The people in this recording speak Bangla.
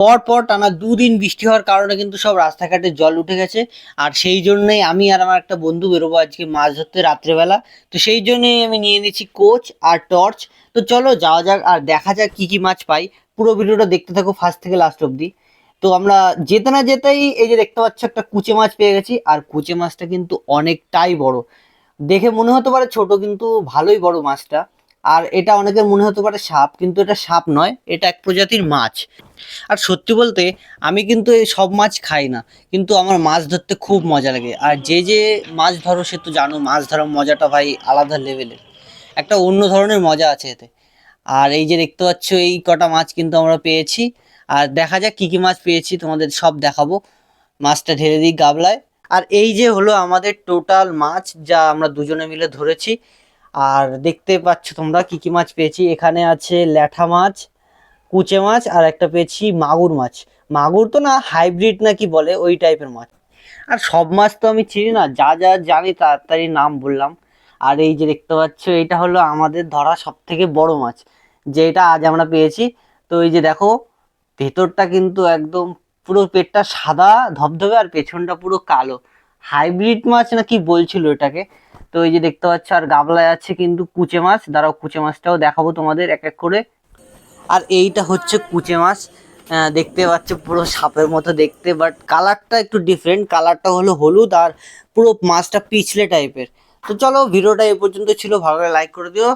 পর পর টানা দুদিন বৃষ্টি হওয়ার কারণে কিন্তু সব রাস্তাঘাটে জল উঠে গেছে। আর সেই জন্যই আমি আর আমার একটা বন্ধু বেরোবো আজকে মাছ ধরতে রাত্রেবেলা। তো সেই জন্যই আমি নিয়ে নিয়েছি কোচ আর টর্চ। তো চলো যাওয়া যাক আর দেখা যাক কি কি মাছ পাই। পুরো ভিডিওটা দেখতে থাকো ফার্স্ট থেকে লাস্ট অবধি। তো আমরা যেতে না যেতেই এই যে দেখতে পাচ্ছ একটা কুচে মাছ পেয়ে গেছি। আর কুচে মাছটা কিন্তু অনেকটাই বড়। দেখে মনে হতে পারে ছোট, কিন্তু ভালোই বড় মাছটা। আর এটা অনেকের মনে হতে পারে সাপ, কিন্তু এটা সাপ নয়, এটা এক প্রজাতির মাছ। আর সত্যি বলতে, আমি কিন্তু এই সব মাছ খাই না, কিন্তু আমার মাছ ধরতে খুব মজা লাগে। আর যে যে মাছ ধরো, সে তো জানো, মাছ ধরার মজাটা ভাই আলাদা লেভেলের একটা অন্য ধরনের মজা আছে এতে। আর এই যে দেখতে পাচ্ছ, এই কটা মাছ কিন্তু আমরা পেয়েছি। আর দেখা যাক কী কী মাছ পেয়েছি, তোমাদের সব দেখাবো। মাছটা ঢেলে দিই গাবলায়। আর এই যে হলো আমাদের টোটাল মাছ, যা আমরা দুজনে মিলে ধরেছি আর দেখতে পাচ্ছ তোমরা কি কি মাছ পেয়েছি। এখানে আছে ল্যাঠা মাছ, কুচে মাছ, আর একটা পেয়েছি মাগুর মাছ। মাগুর তো না হাইব্রিড না কি বলে, ওই টাইপের মাছ। আর সব মাছ তো আমি চিনি না, যা যা জানি তাড়াতাড়ি নাম বললাম। আর এই যে দেখতে পাচ্ছ, এটা হলো আমাদের ধরা সব থেকে বড় মাছ, যেটা আজ আমরা পেয়েছি। তো এই যে দেখো, ভেতরটা কিন্তু একদম পুরো পেটটা সাদা, ধবধবে, আর পেছনটা পুরো কালো। হাইব্রিড মাছ না কি বলছিল এটাকে? তো এই যে দেখতে পাচ্ছ, আর গাবলায় আছে কিন্তু কুচে মাছ। দাঁড়াও, কুচে মাছটাও দেখাবো তোমাদের এক এক করে। আর এইটা হচ্ছে কুচে মাছ। দেখতে পাচ্ছ, পুরো সাপের মতো দেখতে বাট কালারটা একটু ডিফারেন্ট কালারটা হলো হলুদ, আর পুরো মাছটা পিছলে টাইপের তো চলো, ভিডিওটা এ পর্যন্ত ছিল। ভালো লাইক করে দিও।